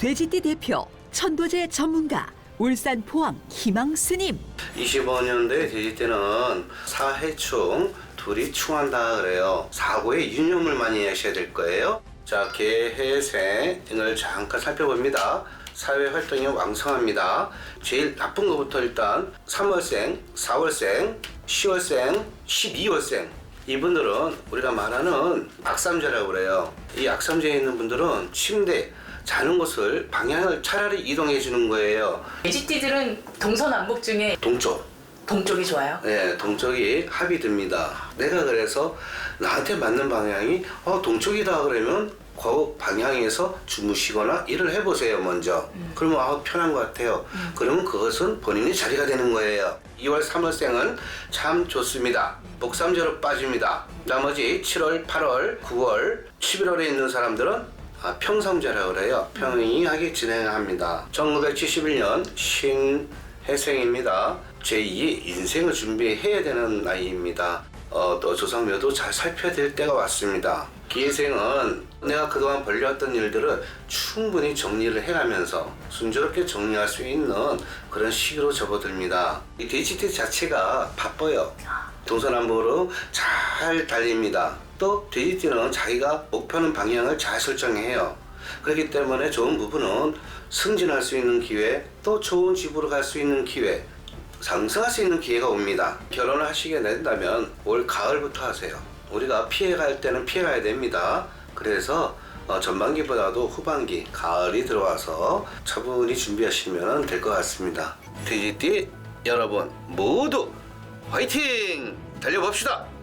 돼지띠 대표 천도제 전문가 울산 포항 희망 스님 25년도에 돼지 때는 사해충 둘이 충한다 그래요. 사고에 유념을 많이 하셔야 될 거예요. 자, 개해생을 잠깐 살펴봅니다. 사회 활동이 왕성합니다. 제일 나쁜 것부터 일단 3월생, 4월생, 10월생, 12월생. 이분들은 우리가 말하는 악삼자라고 그래요. 이 악삼자에 있는 분들은 침대, 자는 곳을 방향을 차라리 이동해 주는 거예요. 돼지띠들은 동서남북 중에 동쪽. 동쪽이 좋아요. 네, 동쪽이 합이 듭니다. 내가 그래서 나한테 맞는 방향이 어, 동쪽이다 그러면 그 방향에서 주무시거나 일을 해보세요 먼저. 그러면 아 편한 것 같아요. 그러면 그것은 본인의 자리가 되는 거예요. 2월, 3월생은 참 좋습니다. 복삼제로 빠집니다. 나머지 7월, 8월, 9월, 11월에 있는 사람들은 아, 평성제라고 그래요. 평이하게 진행합니다. 1971년 신해생입니다. 제2의 인생을 준비해야 되는 나이입니다. 어, 또 조상묘도 잘 살펴야 될 때가 왔습니다. 기회생은 내가 그동안 벌려왔던 일들을 충분히 정리를 해가면서 순조롭게 정리할 수 있는 그런 시기로 접어듭니다. 이 돼지띠 자체가 바빠요. 동서남북으로 잘 달립니다. 또 돼지띠는 자기가 목표하는 방향을 잘 설정해요. 그렇기 때문에 좋은 부분은 승진할 수 있는 기회, 또 좋은 집으로 갈 수 있는 기회, 상승할 수 있는 기회가 옵니다. 결혼을 하시게 된다면 올 가을부터 하세요. 우리가 피해갈 때는 피해가야 됩니다. 그래서 어, 전반기보다도 후반기, 가을이 들어와서 차분히 준비하시면 될 것 같습니다. 돼지띠 여러분 모두 화이팅! 달려봅시다!